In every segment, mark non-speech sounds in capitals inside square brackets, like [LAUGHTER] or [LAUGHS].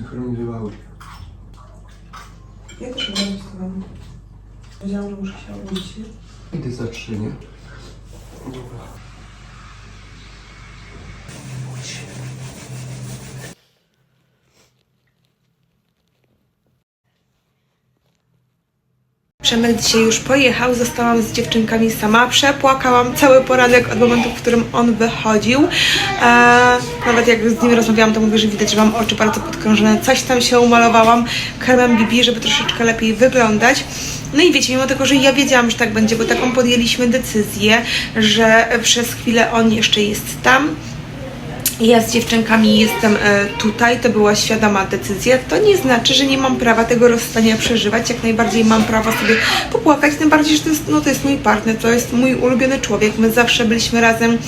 synchronizowały. Ja też będę być z wami. Wiedziałam, że muszę się obudzić. Idę za trzy, nie? Dobra. Przemek dzisiaj już pojechał, zostałam z dziewczynkami sama. Przepłakałam cały poranek od momentu, w którym on wychodził. E, nawet jak z nim rozmawiałam, to mówię, że widać, że mam oczy bardzo podkrążone. Coś tam się umalowałam kremem BB, żeby troszeczkę lepiej wyglądać. No i wiecie, mimo tego, że ja wiedziałam, że tak będzie, bo taką podjęliśmy decyzję, że przez chwilę on jeszcze jest tam, ja z dziewczynkami jestem e, tutaj, to była świadoma decyzja. To nie znaczy, że nie mam prawa tego rozstania przeżywać. Jak najbardziej mam prawo sobie popłakać, tym bardziej, że to jest, no, to jest mój partner, to jest mój ulubiony człowiek. My zawsze byliśmy razem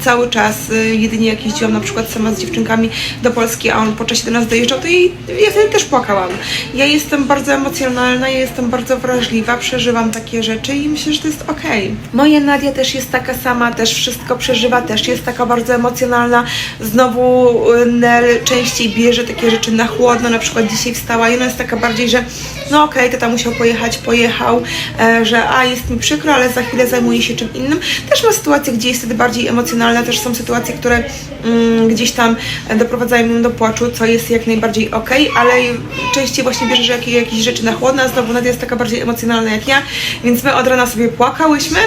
cały czas. Y, jedynie jak jeździłam na przykład sama z dziewczynkami do Polski, a on po czasie do nas dojeżdżał, to i ja wtedy też płakałam. Ja jestem bardzo emocjonalna, ja jestem bardzo wrażliwa, przeżywam takie rzeczy i myślę, że to jest okej. Moja Nadia też jest taka sama, też wszystko przeżywa, też jest taka bardzo emocjonalna. Znowu y, Nel częściej bierze takie rzeczy na chłodno, na przykład dzisiaj wstała i ona jest taka bardziej, że no okej, tata musiał pojechać, pojechał, e, że a jest mi przykro, ale za chwilę zajmuje się czym innym. Też ma sytuacje, gdzie jest wtedy bardziej emocjonalna, też są sytuacje, które mm, gdzieś tam doprowadzają ją do płaczu, co jest jak najbardziej okej, ale częściej właśnie bierze że jakieś, jakieś rzeczy na chłodno, a znowu Nadia jest taka bardziej emocjonalna jak ja, więc my od rana sobie płakałyśmy.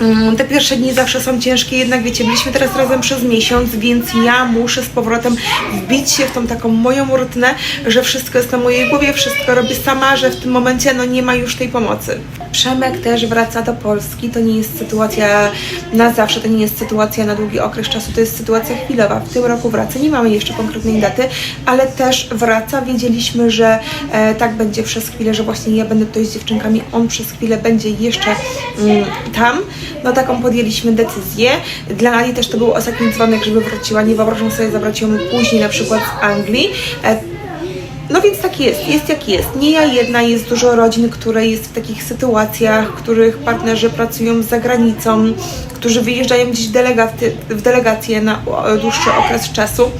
Mm, Te pierwsze dni zawsze są ciężkie, jednak wiecie, byliśmy teraz razem przez miesiąc, więc ja muszę z powrotem wbić się w tą taką moją rutynę, że wszystko jest na mojej głowie, wszystko robię sama, że w tym momencie no nie ma już tej pomocy. Przemek też wraca do Polski, to nie jest sytuacja na zawsze, to nie jest sytuacja na długi okres czasu, to jest sytuacja chwilowa. W tym roku wraca, nie mamy jeszcze konkretnej daty, ale też wraca. Wiedzieliśmy, że e, tak będzie przez chwilę, że właśnie ja będę tutaj z dziewczynkami, on przez chwilę będzie jeszcze mm, tam. No taką podjęliśmy decyzję. Dla Ani też to był ostatni dzwonek, żeby wróciła. Nie wyobrażam sobie zabrać ją później na przykład z Anglii. E, no więc tak jest, jest jak jest. Nie ja jedna, jest dużo rodzin, które jest w takich sytuacjach, w których partnerzy pracują za granicą, którzy wyjeżdżają gdzieś delegaty, w delegacje na dłuższy okres czasu.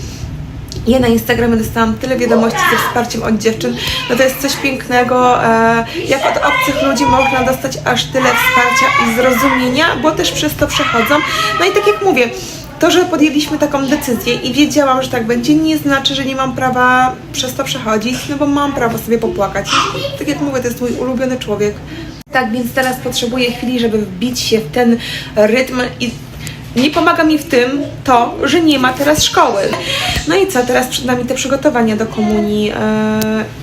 Ja na Instagramie dostałam tyle wiadomości ze wsparciem od dziewczyn. No to jest coś pięknego, e, jak od obcych ludzi można dostać aż tyle wsparcia i zrozumienia, bo też przez to przechodzą. No i tak jak mówię, to, że podjęliśmy taką decyzję i wiedziałam, że tak będzie, nie znaczy, że nie mam prawa przez to przechodzić, no bo mam prawo sobie popłakać. Tak jak mówię, to jest mój ulubiony człowiek. Tak więc teraz potrzebuję chwili, żeby wbić się w ten rytm i nie pomaga mi w tym to, że nie ma teraz szkoły. No i co, teraz przed nami te przygotowania do komunii yy,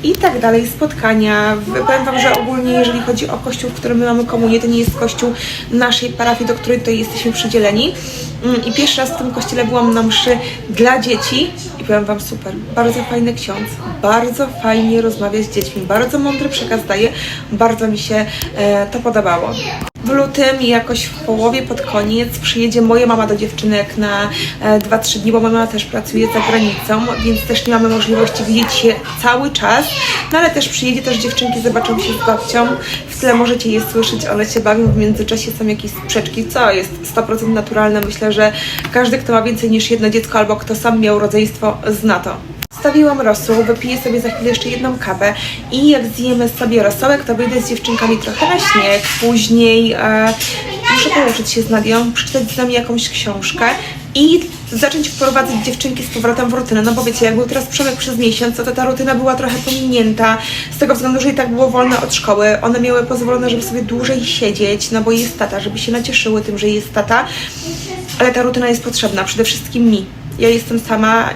i tak dalej, spotkania. Powiem Wam, że ogólnie jeżeli chodzi o kościół, w którym my mamy komunię, to nie jest kościół naszej parafii, do której tutaj jesteśmy przydzieleni. Yy, I pierwszy raz w tym kościele byłam na mszy dla dzieci i powiem Wam super, bardzo fajny ksiądz, bardzo fajnie rozmawia z dziećmi, bardzo mądry przekaz daje, bardzo mi się e, to podobało. W lutym jakoś w połowie, pod koniec przyjedzie moja mama do dziewczynek na e, 2-3 dni, bo moja mama też pracuje za granicą, więc też nie mamy możliwości widzieć się cały czas, no ale też przyjedzie, też dziewczynki zobaczą się z babcią, w tle możecie je słyszeć, one się bawią, w międzyczasie są jakieś sprzeczki, co jest 100% naturalne, myślę, że każdy, kto ma więcej niż jedno dziecko, albo kto sam miał rodzeństwo, zna to. Stawiłam rosół, wypiję sobie za chwilę jeszcze jedną kawę i jak zjemy sobie rosołek, to wyjdę z dziewczynkami trochę na śnieg. Później e, muszę połączyć się z Nadią, przeczytać z nami jakąś książkę i zacząć wprowadzać dziewczynki z powrotem w rutynę. No bo wiecie, jak był teraz Przemek przez miesiąc, to ta rutyna była trochę pominięta z tego względu, że i tak było wolne od szkoły. One miały pozwolone, żeby sobie dłużej siedzieć, no bo jest tata, żeby się nacieszyły tym, że jest tata. Ale ta rutyna jest potrzebna, przede wszystkim mi. Ja jestem sama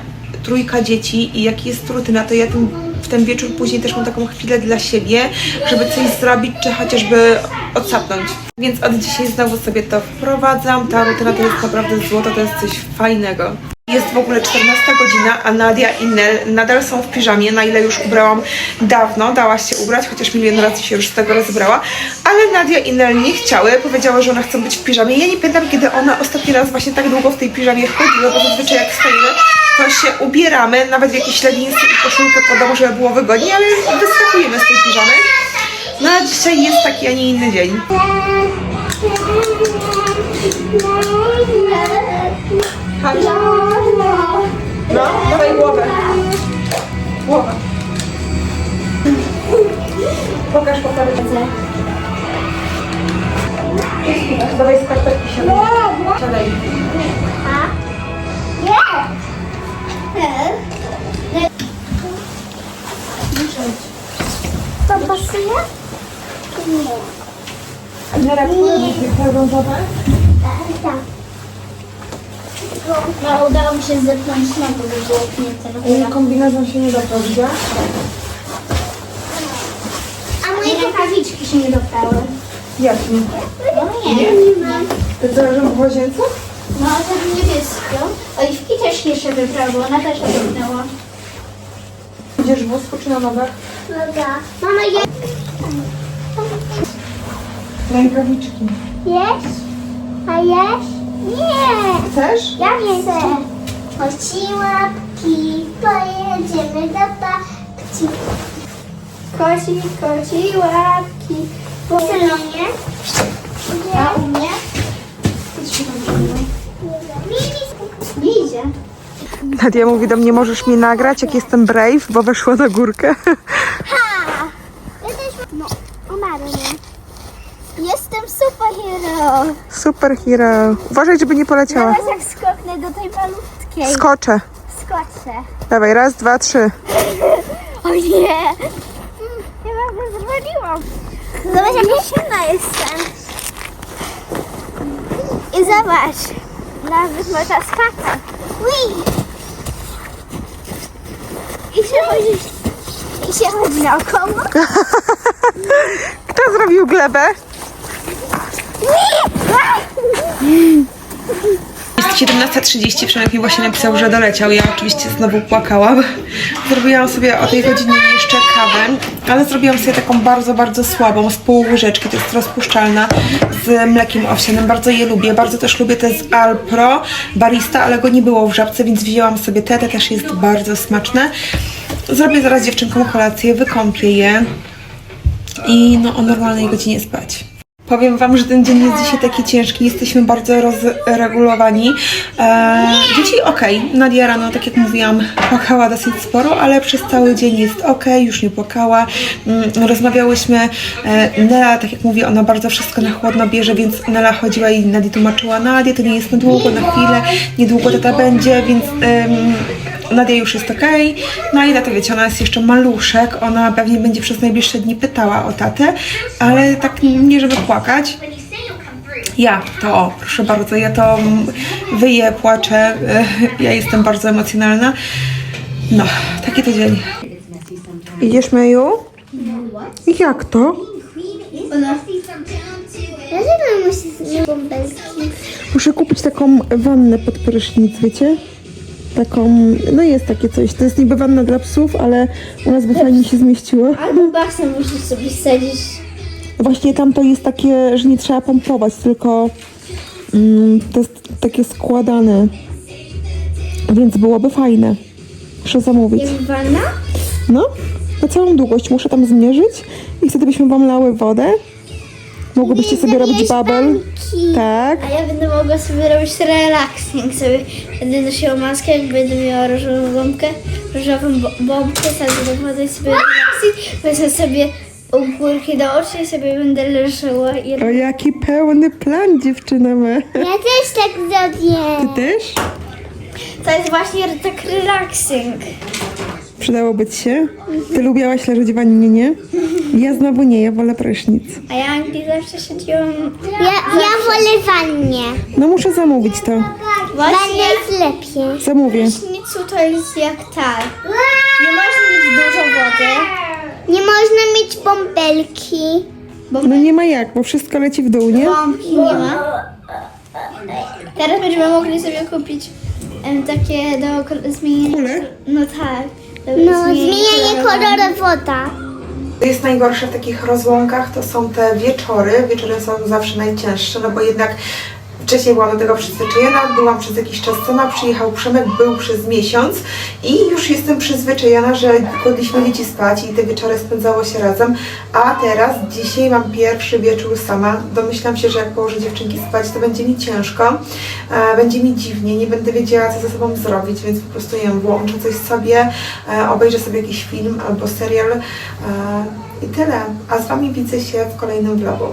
trójka dzieci i jak jest rutyna, to ja ten, w ten wieczór później też mam taką chwilę dla siebie, żeby coś zrobić, czy chociażby odsapnąć. Więc od dzisiaj znowu sobie to wprowadzam. Ta rutyna to jest naprawdę złoto, to jest coś fajnego. Jest w ogóle 14 godzina, a Nadia i Nel nadal są w piżamie, na ile już ubrałam dawno, dałaś się ubrać, chociaż milion razy się już z tego rozbrała, ale Nadia i Nel nie chciały, powiedziały, że one chcą być w piżamie. Ja nie pamiętam, kiedy one ostatni raz właśnie tak długo w tej piżamie chodziły, bo zazwyczaj jak stoimy, to się ubieramy, nawet w jakieś leginsy i koszulkę pod domu, żeby było wygodniej, ale wyskakujemy z tej piżamy. No a dzisiaj jest taki, a nie inny dzień. Chodź. No, dawaj głowę. Głowę. Pokaż, pokaż. Dawaj skarpetki, siadaj. Siadaj. Pasuje? Nie. Nera, które różowe? Tak. No, udało mi się zepchnąć znowu, by było pnięte. Kombinezon się nie doprał, gdzie? A moje rękawiczki się nie doprały. Jakim? No nie. To zależy w łazience? No, ten niebieską. Oliwki też nie się wyprały, ona też dotknęła. Idziesz w wózku czy na nogach? Mama, je... Rękawiczki. Jesz? A jesz? Nie. Chcesz? Ja nie chcę. Koci łapki, pojedziemy do babci. Koci, koci łapki. Celonie. A u mnie? Nie idzie. Nadia mówi do mnie, możesz mnie nagrać, jak jestem brave, bo weszła na górkę. No, umarł mnie. Jestem superhero. Superhero. Uważaj, żeby nie poleciała. Teraz jak skoknę do tej malutkiej. Skoczę. Skoczę. Dawaj, raz, dwa, trzy. [LAUGHS] O nie! Chyba go zwaliłam. Zobacz, jaka silna jestem. I zobacz. Nawet można skakać. Ui! I się chodzi, i się chodzi naokoło. [LAUGHS] Kto zrobił glebę? Jest [LAUGHS] 17.30, Przemek mi właśnie napisał, że doleciał. Ja oczywiście znowu płakałam. Zrobiłam sobie o tej godzinie jeszcze kawę, ale zrobiłam sobie taką bardzo, bardzo słabą, z pół łyżeczki, to jest rozpuszczalna, z mlekiem owsianym. Bardzo je lubię. Bardzo też lubię te z Alpro Barista, ale go nie było w żabce, więc wzięłam sobie te. Te też jest bardzo smaczne. Zrobię zaraz dziewczynkom kolację, wykąpię je i no o normalnej godzinie spać. Powiem Wam, że ten dzień jest dzisiaj taki ciężki, jesteśmy bardzo rozregulowani. Eee, dzieci okej, Nadia rano, tak jak mówiłam, płakała dosyć sporo, ale przez cały dzień jest okej, już nie płakała. Mm, rozmawiałyśmy, e, Nela, tak jak mówię, ona bardzo wszystko na chłodno bierze, więc Nela chodziła i Nadia tłumaczyła, Nadia, to nie jest na długo, na chwilę, niedługo tata będzie, więc... Nadia już jest okej. No i tata, wiecie, ona jest jeszcze maluszek. Ona pewnie będzie przez najbliższe dni pytała o tatę, ale tak nie żeby płakać. Ja to, o, proszę bardzo, ja to mm, wyję, płaczę. [LAUGHS] Ja jestem bardzo emocjonalna. No, taki to dzień. Idziesz, Meju? Jak to? Dlaczego musi z bąbelki? Muszę kupić taką wannę pod prysznic, wiecie? Taką, no jest takie coś. To jest niby wanna dla psów, ale u nas by fajnie się zmieściło. Albo basen musisz sobie sadzić. Właśnie tam to jest takie, że nie trzeba pompować, tylko mm, to jest takie składane. Więc byłoby fajne. Muszę zamówić. Jak wanna? No, na całą długość muszę tam zmierzyć i wtedy byśmy wam lały wodę. Mogłybyście sobie robić babel. Tak. A ja będę mogła sobie robić relaxing. Sobie będę nosiła maskę, będę miała różową gąbkę, różową bo- bombkę, do wody i sobie relaxing. Wezmę sobie ugórki do oczu i sobie będę leżała i... O jaki pełny plan dziewczyna ma. Ja też tak zrobię. Ty też? To jest właśnie tak relaxing. Przydałoby ci się. Ty lubiałaś leżeć w wannie, nie? Ja znowu nie, ja wolę prysznic. A ja Anglii zawsze siedziałam... Ja, ja wolę wannie. No muszę zamówić to. Wanna jest lepiej. Zamówię. Prysznicu to jest jak tak. Nie można mieć dużo wody. Nie można mieć bąbelki. No nie ma jak, bo wszystko leci w dół, nie? Nie ma. Teraz będziemy mogli sobie kupić em, takie do zmienienia. Kule? No tak. No, zmienianie koloru woda. To jest najgorsze w takich rozłąkach, to są te wieczory. Wieczory są zawsze najcięższe, no bo jednak wcześniej byłam do tego przyzwyczajona, byłam przez jakiś czas sama, przyjechał Przemek, był przez miesiąc i już jestem przyzwyczajona, że kładliśmy dzieci spać i te wieczory spędzało się razem, a teraz dzisiaj mam pierwszy wieczór sama. Domyślam się, że jak położę dziewczynki spać, to będzie mi ciężko, e, będzie mi dziwnie, nie będę wiedziała, co ze sobą zrobić, więc po prostu ją włączę coś sobie, e, obejrzę sobie jakiś film albo serial e, i tyle. A z Wami widzę się w kolejnym vlogu.